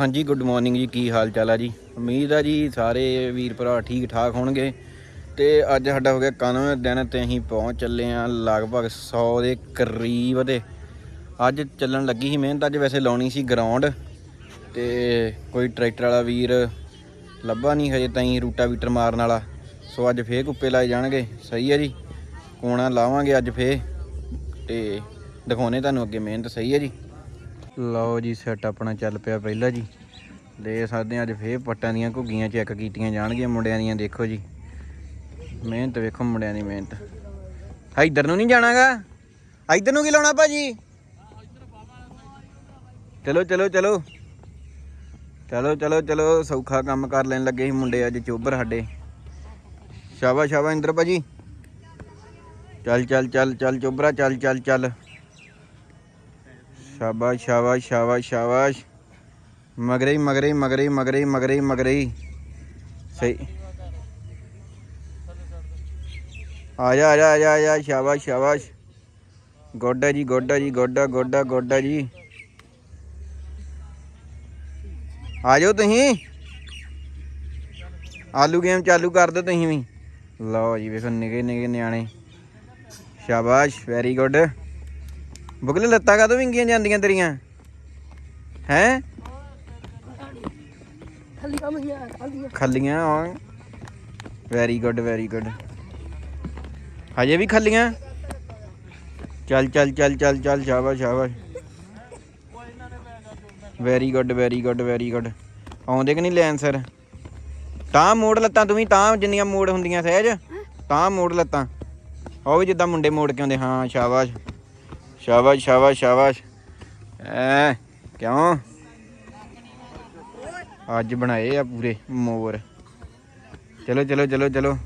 ਹਾਂਜੀ good morning ਜੀ, ਕੀ ਹਾਲ ਚਾਲ ਆ ਜੀ? ਉਮੀਦ ਆ ਜੀ ਸਾਰੇ ਵੀਰ ਭਰਾ ਠੀਕ ਠਾਕ ਹੋਣਗੇ। ਤੇ ਅੱਜ ਸਾਡਾ ਹੋ ਗਿਆ 91 ਦਿਨ ਤੇ ਅਸੀਂ ਪਹੁੰਚ ਚੱਲੇ ਆ ਲਗਭਗ 100 ਦੇ ਕਰੀਬ ਤੇ। ਅੱਜ ਚੱਲਣ ਲੱਗੀ ਸੀ ਮਿਹਨਤ, ਅੱਜ ਵੈਸੇ ਲਾਉਣੀ ਸੀ ਗਰਾਊਂਡ ਤੇ ਕੋਈ ਟਰੈਕਟਰ ਵਾਲਾ ਵੀਰ ਲੱਭਾ ਨਹੀਂ ਹਜੇ ਤਾਈਂ ਰੂਟਾਵੀਟਰ ਮਾਰਨ ਵਾਲਾ। ਸੋ ਅੱਜ ਫੇਰ ਕੁੱਪੇ ਲਾਏ ਜਾਣਗੇ। ਸਹੀ ਹੈ ਜੀ, ਕੋਣਾ ਲਾਵਾਂਗੇ ਅੱਜ ਫੇਰ। ਤੇ ਦਿਖਾਉਣੇ ਤੁਹਾਨੂੰ ਅੱਗੇ ਮਿਹਨਤ ਸਹੀ ਹੈ ਜੀ। ਲਓ ਜੀ ਸੈੱਟ ਆਪਣਾ ਚੱਲ ਪਿਆ ਪਹਿਲਾਂ ਜੀ। ਦੇ ਸਕਦੇ ਹਾਂ, ਅੱਜ ਫੇਰ ਪੱਟਾਂ ਦੀਆਂ ਘੁੱਗੀਆਂ ਚੈੱਕ ਕੀਤੀਆਂ ਜਾਣਗੀਆਂ ਮੁੰਡਿਆਂ ਦੀਆਂ, ਦੇਖੋ ਜੀ। ਮਿਹਨਤ ਵੇਖੋ ਮੁੰਡਿਆਂ ਦੀ ਮਿਹਨਤ। ਇੱਧਰ ਨੂੰ ਨਹੀਂ ਜਾਣਾਗਾ? ਇੱਧਰ ਨੂੰ ਕੀ ਲਾਉਣਾ ਭਾਜੀ? ਚਲੋ ਚਲੋ ਚਲੋ। ਚਲੋ ਚਲੋ ਚਲੋ, ਸੌਖਾ ਕੰਮ ਕਰ ਲੈਣ ਲੱਗੇ ਸੀ ਮੁੰਡੇ ਅੱਜ, ਚੋਬਰ ਸਾਡੇ। ਸ਼ਾਬਾਸ਼ ਸ਼ਾਬਾਸ਼ ਇੰਦਰ ਭਾਜੀ। ਚੱਲ ਚੱਲ ਚੱਲ ਚੱਲ, ਚੋਬਰਾ, ਚੱਲ ਚੱਲ ਚੱਲ। ਸ਼ਾਬਾਸ਼ ਸ਼ਾਬਾਸ਼ ਸ਼ਾਬਾਸ਼ ਸ਼ਾਬਾਸ਼। ਮਗਰੇ ਹੀ ਮਗਰੇ ਹੀ ਮਗਰੇ ਹੀ ਮਗਰੇ ਹੀ ਮਗਰੇ ਹੀ ਮਗਰੇ ਹੀ ਸਹੀ ਆ ਜਾ ਆ ਜਾ ਆ ਜਾ। ਸ਼ਾਬਾਸ਼ ਸ਼ਾਬਾਸ਼। ਗੋਡਾ ਜੀ ਗੋਡਾ ਜੀ, ਗੋਡਾ ਗੋਡਾ ਗੋਡਾ ਜੀ। ਆ ਜਾਓ ਤੁਸੀਂ। ਆਲੂ ਗੇਮ ਚਾਲੂ ਕਰ ਦਿਓ ਤੁਸੀਂ ਵੀ। ਲਓ ਜੀ, ਵੇਖੋ ਨਿਗੇ ਨਿਗੇ ਨਿਆਣੇ। ਸ਼ਾਬਾਸ਼ ਵੈਰੀ ਗੁੱਡ ਬੁਗਲੇ ਲੱਤਾਂ ਕਾਹਤੋਂ ਵਿੰਗੀਆਂ ਜਾਂਦੀਆਂ ਤੇਰੀਆਂ? ਹੈ? ਖੱਲੀਆਂ ਮਈਆਂ ਖਾਲੀਆਂ ਖੱਲੀਆਂ ਆ ਵੈਰੀ ਗੁੱਡ ਵੈਰੀ ਗੁੱਡ ਹਜੇ ਵੀ ਖੱਲੀਆਂ? ਚੱਲ ਚੱਲ ਚੱਲ ਚੱਲ ਚੱਲ, ਸ਼ਾਬਾਸ਼ ਸ਼ਾਬਾਸ਼। Very good very good very good ਆਉਂਦੇ ਕਿ ਨਹੀਂ ਲੈਣ ਸਰ? ਤਾਂ ਮੋੜ ਲੱਤਾਂ, ਤੂੰ ਵੀ ਤਾਂ ਜਿੰਨੀਆਂ ਮੋੜ ਹੁੰਦੀਆਂ ਸਹਿਜ, ਤਾਂ ਮੋੜ ਲੱਤਾਂ। ਉਹ ਵੀ ਜਿੱਦਾਂ ਮੁੰਡੇ ਮੋੜ ਕੇ ਆਉਂਦੇ, ਹਾਂ, ਸ਼ਾਬਾਸ਼। ਸ਼ਾਬਾਸ਼ ਸ਼ਾਬਾਸ਼ ਸ਼ਾਬਾਸ਼। ਐ ਕਿਉਂ? ਅੱਜ ਬਣਾਏ ਆ ਪੂਰੇ ਮੋਰ। ਚਲੋ ਚਲੋ ਚਲੋ ਚਲੋ।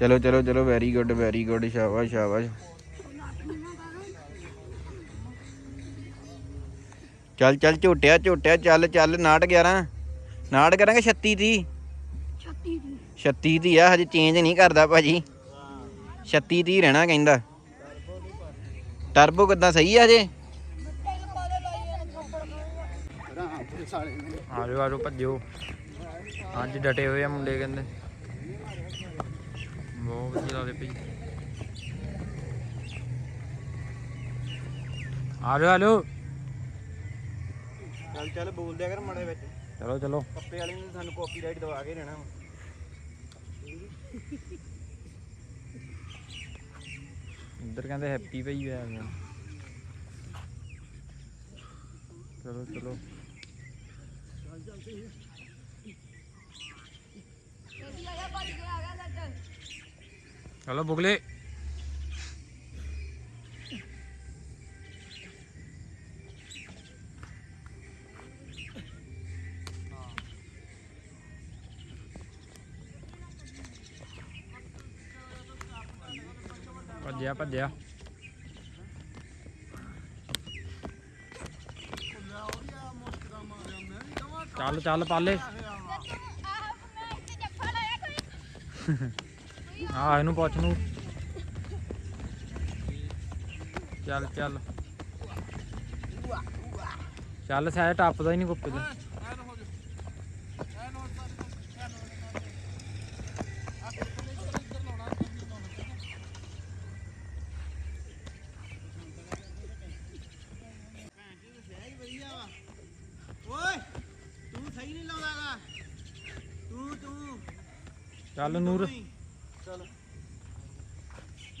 ਚਲੋ ਚਲੋ ਚਲੋ ਵੈਰੀ ਗੁੱਡ ਵੈਰੀ ਗੁੱਡ ਸ਼ਾਬਾਸ਼ ਸ਼ਾਬਾਸ਼। ਚੱਲ ਚੱਲ ਝੋਟਿਆ ਝੋਟਿਆ ਚੱਲ ਚੱਲ 69 11 ਨਾਟ ਕਰਾਂਗੇ 36 ਦੀ 36 ਦੀ 36 ਦੀ ਆ ਹਜੇ ਚੇਂਜ ਨਹੀਂ ਕਰਦਾ ਭਾਜੀ। 36 ਦੀ ਰਹਿਣਾ ਕਹਿੰਦਾ। ਟਰਬੋ ਕਿੱਦਾਂ ਸਹੀ ਆ ਹਜੇ? ਆਜੋ ਆਜੋ ਭੱਜੋ। ਅੱਜ ਡਟੇ ਹੋਏ ਆ ਮੁੰਡੇ ਕਹਿੰਦੇ। ਬਹੁਤ ਵਧੀਆ ਲੱਗਦੇ ਭਈ। ਆਜੋ ਆਜੋ। ਚੱਲ ਚੱਲ ਬੋਲ ਦਿਆ ਕਰ ਮੜੇ ਵਿੱਚ। ਚਲੋ ਚਲੋ। ਕੱਪੇ ਵਾਲੇ ਨੇ ਸਾਨੂੰ ਕਾਪੀਰਾਈਟ ਦਵਾ ਕੇ ਰਹਿਣਾ ਇੱਧਰ ਕਹਿੰਦੇ ਹੈਪੀ ਭਈ ਆ ਚਲੋ ਚਲੋ। ਚਲੋ ਬੁਗਲੇ। ਭੱਜਿਆ ਭੱਜਿਆ। ਚੱਲ ਚੱਲ ਪਾਲੇ। ਆ, ਇਹਨੂੰ ਪੁੱਛ ਨੂੰ। ਚੱਲ ਚੱਲ। ਚੱਲ ਸਹਿ ਟੱਪਦਾ ਹੀ ਨਹੀਂ ਕੁੱਪੇ ਤੇ ਓਏ ਤੂੰ ਸਹੀ ਨਹੀਂ ਲਾਉਂਦਾਗਾ ਤੂੰ ਤੂੰ ਚੱਲ ਨੂਰ। ਚਲ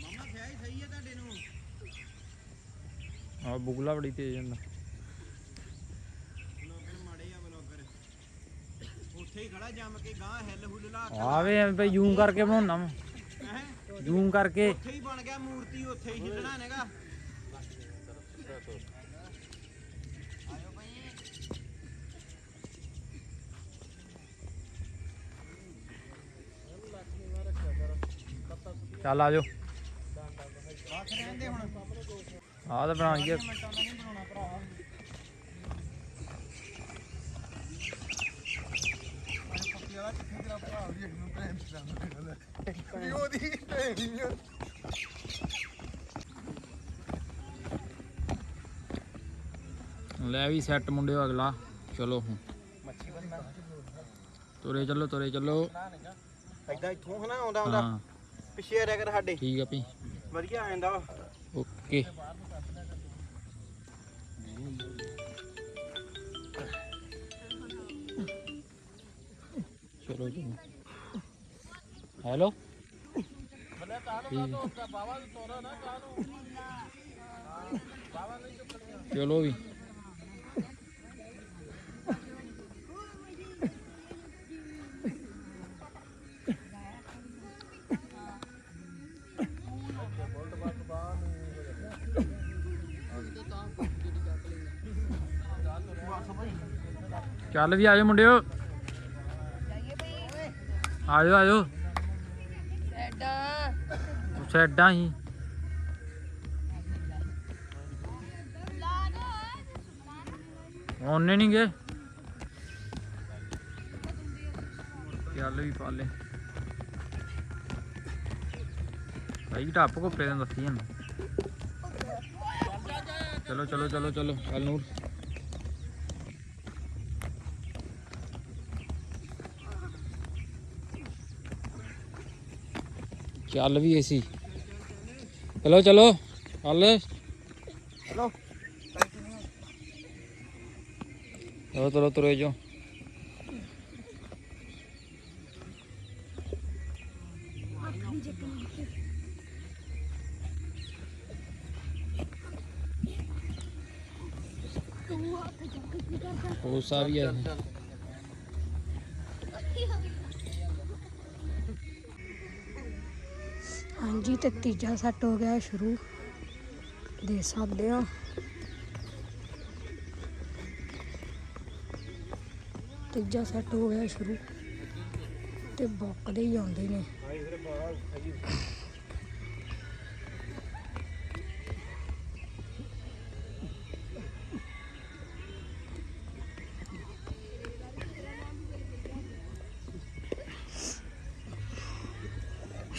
ਮਾਮਾ ਸਹੀ ਸਹੀ ਹੈ ਤੁਹਾਡੇ ਨੂੰ ਆ ਬੁਗਲਾ ਬੜੀ ਤੇਜ਼ ਹੁੰਦਾ। ਉੱਥੇ ਹੀ ਖੜਾ ਜੰਮ ਕੇ ਗਾਂ ਹਿੱਲ ਹੁੱਲ ਲਾ ਆਵੇ ਐਵੇਂ ਭਈ ਜ਼ੂਮ ਕਰਕੇ ਬਣਾਉਣਾ ਵਾ ਜ਼ੂਮ ਕਰਕੇ। ਉੱਥੇ ਹੀ ਬਣ ਗਿਆ ਮੂਰਤੀ, ਉੱਥੇ ਹੀ ਹਿੱਲਣਾ ਨੇਗਾ। ਨੂੰ ਭੈਣ ਚਲਾਉਂਦਾ ਉਹਦੀ ਭੈਣ ਲੈ ਵੀ ਸੈੱਟ ਮੁੰਡਿਓ ਅਗਲਾ। ਚਲੋ ਹੁਣ। ਤੁਰੇ ਚੱਲੋ ਤੁਰੇ ਚੱਲੋ। ਐਦਾਂ ਇੱਥੋਂ ਹਨਾ ਆਉਂਦਾ ਆਉਂਦਾ। ਪਿੱਛੇ ਰਿਹਾ ਕਰ ਸਾਡੇ। ਠੀਕ ਆ ਪੀ ਵਧੀਆ ਆ ਜਾਂਦਾ ਵਾ। ਓਕੇ। ਚਲੋ ਜੀ। ਹੈਲੋ। ਚਲੋ ਵੀ। ਚੱਲ ਵੀ ਆਜੋ ਮੁੰਡਿਓ। ਆਜੋ ਆਜੋ ਐਡਾ ਸੈਡਾਂ ਹੀ। ਉਹਨੇ ਨਹੀਂ ਗਏ ਚੱਲ ਵੀ ਪਾਲੇ। ਭਾਈ ਟੱਪ ਕੋ ਪ੍ਰੇਮ ਦੱਸੀ ਹਨ ਚਲੋ ਚਲੋ ਚਲੋ ਚਲੋ ਚੱਲ ਨੂਰ ਚੱਲ ਵੀ ਏਸੀ। ਚਲੋ ਚਲੋ ਚੱਲ। ਚਲੋ। ਚਲੋ ਚਲੋ ਤੁਰੇ ਜੋ ਕੋਸਾ ਵੀ ਹੈ। ਹਾਂਜੀ ਤੇ ਤੀਜਾ ਸੈੱਟ ਹੋ ਗਿਆ ਸ਼ੁਰੂ। ਦੇ ਸਕਦੇ ਹੋ। ਤੀਜਾ ਸੈੱਟ ਹੋ ਗਿਆ ਸ਼ੁਰੂ। ਤੇ ਬੁੱਕਦੇ ਹੀ ਆਉਂਦੇ ਨੇ।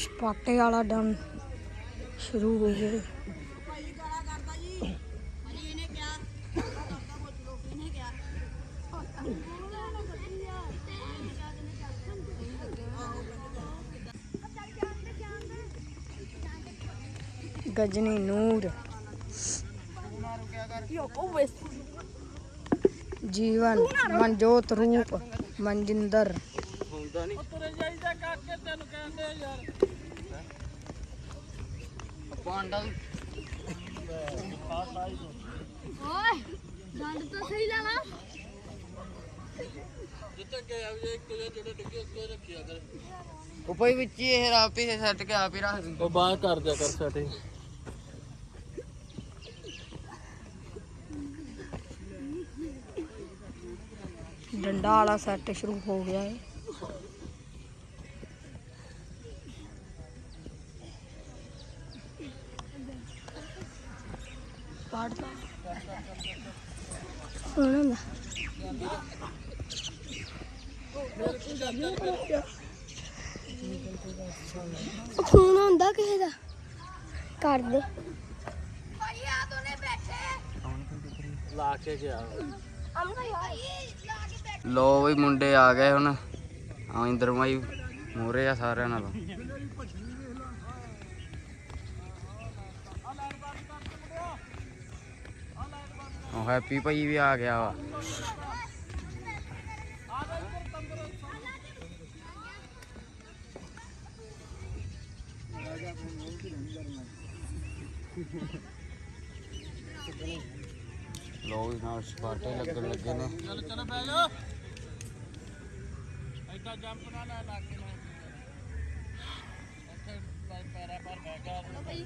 ਸਪਾਟੇ ਵਾਲਾ ਡਨ ਸ਼ੁਰੂ ਹੋ। ਗਿਆ ਗਜਨੀ ਨੂਰ। ਜੀਵਨ ਮਨਜੋਤ ਰੂਪ ਮਨਜਿੰਦਰ। ਹੁੰਦਾ ਨਹੀਂ ਓਏ ਡੰਡ ਤਾਂ ਸਹੀ ਲਾਵਾ ਉਹ ਭਾਈ ਵਿੱਚ ਹੀ ਇਹ ਆਪ ਹੀ ਸੈੱਟ ਕੇ ਆਪ ਹੀ ਰੱਖ ਦਿੰਦੇ। ਉਹ ਬਾਹਰ ਕਰ ਦਿਆ ਕਰ ਸੈਟਿੰਗ ਡੰਡਾ ਵਾਲਾ ਸੈੱਟ ਸ਼ੁਰੂ ਹੋ ਗਿਆ ਹੈ ਪੜਦਾ। ਉਹਨਾਂ ਦਾ ਫੋਨ ਆਉਂਦਾ ਕਿਸੇ ਦਾ? ਕਰ ਦੇ। ਲਾ ਕੇ ਗਿਆ ਲੋ ਵੀ ਮੁੰਡੇ ਆ ਗਏ ਹੁਣ। ਆਇੰਦਰ ਮਾਈ ਮੋਰੇ ਆ ਸਾਰਿਆਂ ਨਾਲੋਂ। ਉਹ ਹੈਪੀ ਭਾਈ ਵੀ ਆ ਗਿਆ ਵਾ ਲੋ ਵੀ ਨਾਲ ਸਪਾਟੇ ਲੱਗਣ ਲੱਗੇ ਨੇ ਚਲੋ ਚਲੋ ਬਹਿ ਜਾ ਐਡਾ ਜੰਪ ਨਾ ਨਾ ਲਾ ਕੇ ਨਾ ਉੱਥੇ ਪੈਰਾਂ ਪਰ ਬਹਿ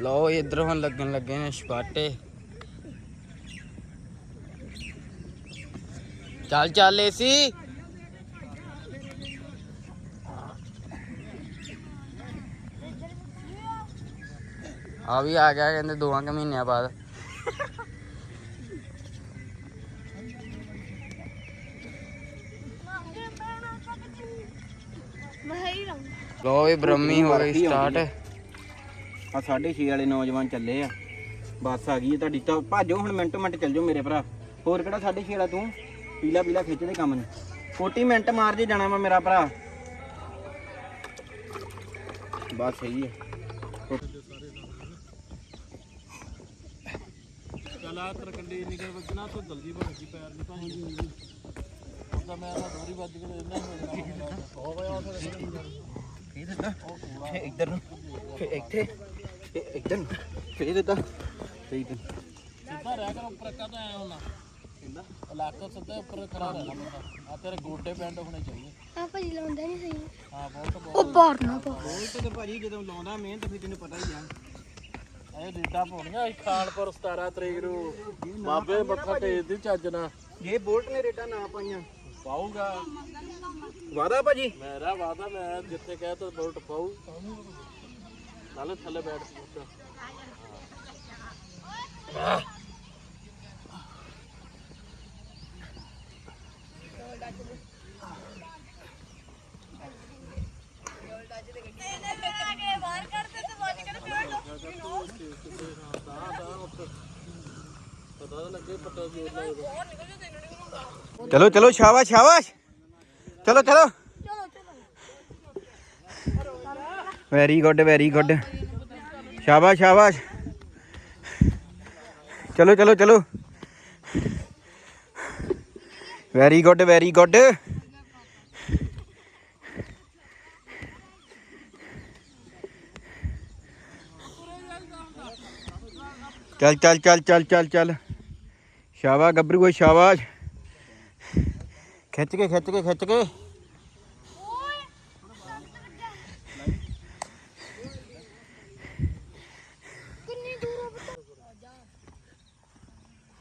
ਲਓ ਇਧਰੋਂ ਹੁਣ ਲੱਗਣ ਲੱਗੇ ਨੇ ਛਪਾਟੇ ਚੱਲ ਚੱਲ ਏਸੀ। ਆ ਵੀ ਆ ਗਿਆ ਕਹਿੰਦੇ ਦੋਵਾਂ ਕੁ ਮਹੀਨਿਆਂ ਬਾਅਦ। ਲਓ ਵੀ ਬ੍ਰਹਮੀ ਹੋ ਗਈ ਸਟਾਰਟ। ਆ 6:30 ਵਾਲੇ ਨੌਜਵਾਨ ਚੱਲੇ ਆ। ਬੱਸ ਆ ਗਈ ਹੈ ਤੁਹਾਡੀ। ਤਾਂ ਭਾਜੋ ਹੁਣ ਮਿੰਟੋ ਮਿੰਟ ਚੱਲ ਜਾਓ ਮੇਰੇ ਭਰਾ। ਹੋਰ ਕਿਹੜਾ 6:30 ਵਾਲਾ ਤੂੰ? ਪੀਲਾ ਪੀਲਾ ਖਿੱਚਦੇ ਕੰਮ ਨੂੰ। 40 ਮਿੰਟ ਮਾਰ ਜੇ ਜਾਣਾ ਵਾ ਮੇਰਾ ਭਰਾ। ਬਸ ਸਹੀ ਹੈ ਚੱਲ ਆ ਤਰਕੰਡੀ ਨਿਕਲ ਵੱਜਣਾ ਤੂੰ ਜਲਦੀ ਬਣ ਗਈ ਪੈਰ ਨਹੀਂ ਭਾਂਜੀ ਉਹਦਾ ਮੈਂ ਤਾਂ ਦੋਰੀ ਵੱਜ ਕੇ ਇੰਨਾ ਹੋ ਜਾਣਾ ਹੋ ਗਿਆ ਉਹ ਫੇਰ ਇੱਧਰ ਨੂੰ। ਇੱਥੇ। ਇੱਧਰ ਨੂੰ। ਫੇਰ ਫੇਰ ਇੱਧਰ ਨੂੰ। ਸਿੱਧਾ ਰਹਿ ਕਰ ਉੱਪਰ ਕਾ ਤਾਂ ਆਇਆ ਹੋਣਾ ਕਿੰਦਾ? ਇਲਾਕਾ ਸਿੱਧਾ ਉੱਪਰ ਖੜਾ ਰਹਿਣਾ ਬੰਦਾ ਆ ਤੇਰੇ ਗੋਡੇ ਪੈਂਟ ਹੋਣੇ ਚਾਹੀਦੇ। ਆ ਭਾਜੀ ਲਾਉਂਦਾ ਨਹੀਂ ਸਹੀ। ਹਾਂ ਬਹੁਤ ਬਹੁਤ। ਉਹ ਬਾਹਰ ਨਾ ਪਾ ਬੋਲਟ ਤੇ ਭਾਜੀ ਜਦੋਂ ਲਾਉਂਦਾ ਮਿਹਨਤ ਫਿਰ ਤੈਨੂੰ ਪਤਾ ਹੀ ਆ। ਇਹ ਰੀਡਾਂ ਪਾਉਣੀਆਂ ਅਸੀਂ ਖਾਨਪੁਰ 17 ਤਰੀਕ ਨੂੰ। ਬਾਬੇ ਮੱਥਾ ਟੇਕ ਦੀ ਚੱਜ ਨਾਲ। ਜੇ ਬੋਲਟ ਨੇ ਰੇਟਾਂ ਨਾ ਪਾਈਆਂ। ਪਾਊਗਾ। ਵਾਦਾ ਭਾਜੀ। ਮੇਰਾ ਵਾਦਾ ਮੈਂ ਜਿੱਥੇ ਕਹਿ ਤਾ ਬੋਲਟ ਪਾਊ। ਨਾਲੇ ਥੱਲੇ ਬੈਠ ਪੁੱਤ ਚਲੋ ਚਲੋ ਸ਼ਾਬਾਸ਼ ਸ਼ਾਬਾਸ਼। ਚਲੋ ਚਲੋ। ਵੈਰੀ ਗੁੱਡ ਵੈਰੀ ਗੁੱਡ ਸ਼ਾਬਾਸ਼ ਸ਼ਾਬਾਸ਼ ਚਲੋ ਚਲੋ ਚਲੋ ਵੈਰੀ ਗੁੱਡ ਵੈਰੀ ਗੁੱਡ ਚੱਲ ਚੱਲ ਚੱਲ ਚੱਲ ਚੱਲ ਚੱਲ ਸ਼ਾਬਾਸ਼ ਗੱਭਰੂ ਸ਼ਾਬਾਸ਼ ਖਿੱਚ ਕੇ ਖਿੱਚ ਕੇ ਖਿੱਚ ਕੇ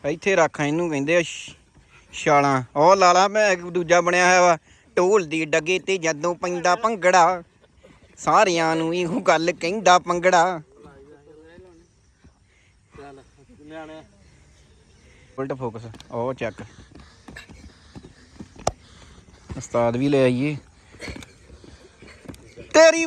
ਇੱਥੇ ਰੱਖ ਇਹਨੂੰ, ਕਹਿੰਦੇ ਆ ਛਾਲਾਂ। ਉਹ ਲਾਲਾ, ਮੈਂ ਦੂਜਾ ਬਣਿਆ ਹੋਇਆ ਵਾ, ਢੋਲ ਦੀ ਡੱਗੇ ਤੇ ਜਦੋਂ ਪੈਂਦਾ ਭੰਗੜਾ, ਸਾਰਿਆਂ ਨੂੰ ਇਹੋ ਗੱਲ ਕਹਿੰਦਾ ਭੰਗੜਾ। ਉਲਟ ਫੋਕਸ, ਉਹ ਚੱਕ। ਉਸਤਾਦ ਵੀ ਲੈ ਆਈਏ। ਤੇਰੀ